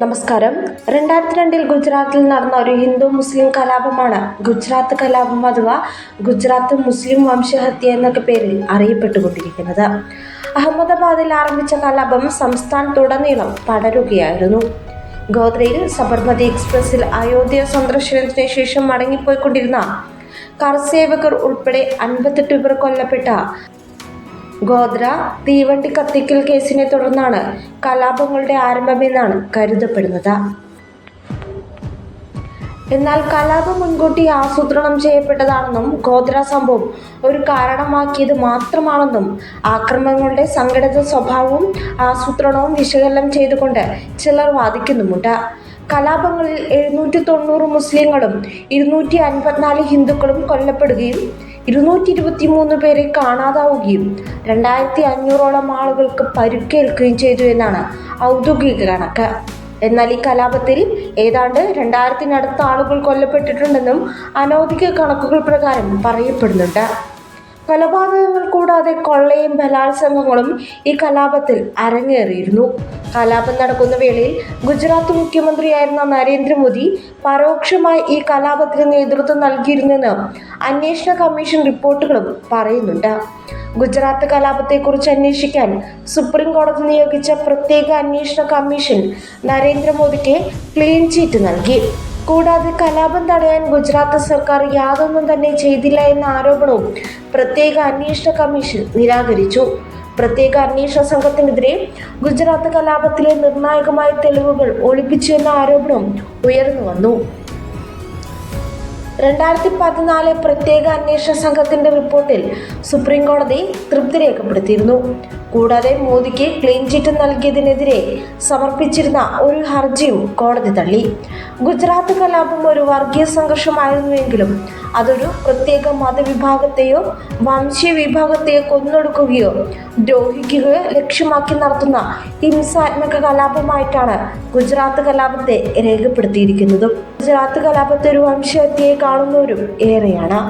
നമസ്കാരം. രണ്ടായിരത്തി രണ്ടിൽ ഗുജറാത്തിൽ നടന്ന ഒരു ഹിന്ദു മുസ്ലിം കലാപമാണ് ഗുജറാത്ത് കലാപം അഥവാ ഗുജറാത്ത് മുസ്ലിം വംശഹത്യ എന്നൊക്കെ പേരിൽ അറിയപ്പെട്ടുകൊണ്ടിരിക്കുന്നത്. അഹമ്മദാബാദിൽ ആരംഭിച്ച കലാപം സംസ്ഥാനത്തുടനീളം പടരുകയായിരുന്നു. ഗോദ്രയിൽ സബർമതി എക്സ്പ്രസിൽ അയോധ്യ സന്ദർശനത്തിന് ശേഷം മടങ്ങിപ്പോയിക്കൊണ്ടിരുന്ന കർസേവകർ ഉൾപ്പെടെ അൻപത്തെട്ട് പേർ കൊല്ലപ്പെട്ട ഗോദ്ര തീവണ്ടി കത്തിക്കൽ കേസിനെ തുടർന്നാണ് കലാപങ്ങളുടെ ആരംഭമെന്നാണ് കരുതപ്പെടുന്നത്. എന്നാൽ കലാപം മുൻകൂട്ടി ആസൂത്രണം ചെയ്യപ്പെട്ടതാണെന്നും ഗോദ്ര സംഭവം ഒരു കാരണമാക്കിയത് മാത്രമാണെന്നും ആക്രമണങ്ങളുടെ സംഘടിത സ്വഭാവവും ആസൂത്രണവും വിശകലനം ചെയ്തുകൊണ്ട് ചിലർ വാദിക്കുന്നുമുണ്ട്. കലാപങ്ങളിൽ എഴുന്നൂറ്റി തൊണ്ണൂറ് മുസ്ലിങ്ങളും ഇരുന്നൂറ്റി അൻപത്തിനാല് ഹിന്ദുക്കളും കൊല്ലപ്പെടുകയും ഇരുന്നൂറ്റി ഇരുപത്തി മൂന്ന് പേരെ കാണാതാവുകയും രണ്ടായിരത്തി അഞ്ഞൂറോളം ആളുകൾക്ക് പരുക്കേൽക്കുകയും ചെയ്തു എന്നാണ് ഔദ്യോഗിക കണക്ക്. എന്നാൽ ഈ കലാപത്തിൽ ഏതാണ്ട് രണ്ടായിരത്തിനടുത്ത ആളുകൾ കൊല്ലപ്പെട്ടിട്ടുണ്ടെന്നും അനൗദ്യോഗിക കണക്കുകൾ പ്രകാരം പറയപ്പെടുന്നുണ്ട്. കൊലപാതകങ്ങൾ കൂടാതെ കൊള്ളയും ബലാത്സംഗങ്ങളും ഈ കലാപത്തിൽ അരങ്ങേറിയിരുന്നു. കലാപം നടക്കുന്ന വേളയിൽ ഗുജറാത്ത് മുഖ്യമന്ത്രിയായിരുന്ന നരേന്ദ്രമോദി പരോക്ഷമായി ഈ കലാപത്തിന് നേതൃത്വം നൽകിയിരുന്നെന്ന് അന്വേഷണ കമ്മീഷൻ റിപ്പോർട്ടുകളും പറയുന്നുണ്ട്. ഗുജറാത്ത് കലാപത്തെക്കുറിച്ച് അന്വേഷിക്കാൻ സുപ്രീം കോടതി നിയോഗിച്ച പ്രത്യേക അന്വേഷണ കമ്മീഷൻ നരേന്ദ്രമോദിക്ക് ക്ലീൻ ചീറ്റ് നൽകി. കൂടാതെ കലാപം തടയാൻ ഗുജറാത്ത് സർക്കാർ യാതൊന്നും തന്നെ ചെയ്തില്ല എന്ന ആരോപണവും പ്രത്യേക അന്വേഷണ കമ്മീഷൻ നിരാകരിച്ചു. പ്രത്യേക അന്വേഷണ സംഘത്തിനെതിരെ ഗുജറാത്ത് കലാപത്തിലെ നിർണായകമായ തെളിവുകൾ ഒളിപ്പിച്ചു എന്ന ആരോപണം ഉയർന്നു വന്നു. രണ്ടായിരത്തി പതിനാല് പ്രത്യേക അന്വേഷണ സംഘത്തിന്റെ റിപ്പോർട്ടിൽ സുപ്രീം കോടതി തൃപ്തി രേഖപ്പെടുത്തിയിരുന്നു. കൂടാതെ മോദിക്ക് ക്ലീൻ ചിറ്റ് നൽകിയതിനെതിരെ സമർപ്പിച്ചിരുന്ന ഒരു ഹർജിയും കോടതി തള്ളി. ഗുജറാത്ത് കലാപം ഒരു വർഗീയ സംഘർഷമായിരുന്നുവെങ്കിലും അതൊരു പ്രത്യേക മതവിഭാഗത്തെയോ വംശീയ വിഭാഗത്തെയോ കൊന്നൊടുക്കുകയോ ദ്രോഹിക്കുകയോ ലക്ഷ്യമാക്കി നടത്തുന്ന ഹിംസാത്മക കലാപമായിട്ടാണ് ഗുജറാത്ത് കലാപത്തെ രേഖപ്പെടുത്തിയിരിക്കുന്നതും. ഗുജറാത്ത് കലാപത്തെ ഒരു വംശഹത്യയെ കാണുന്നവരും ഏറെയാണ്.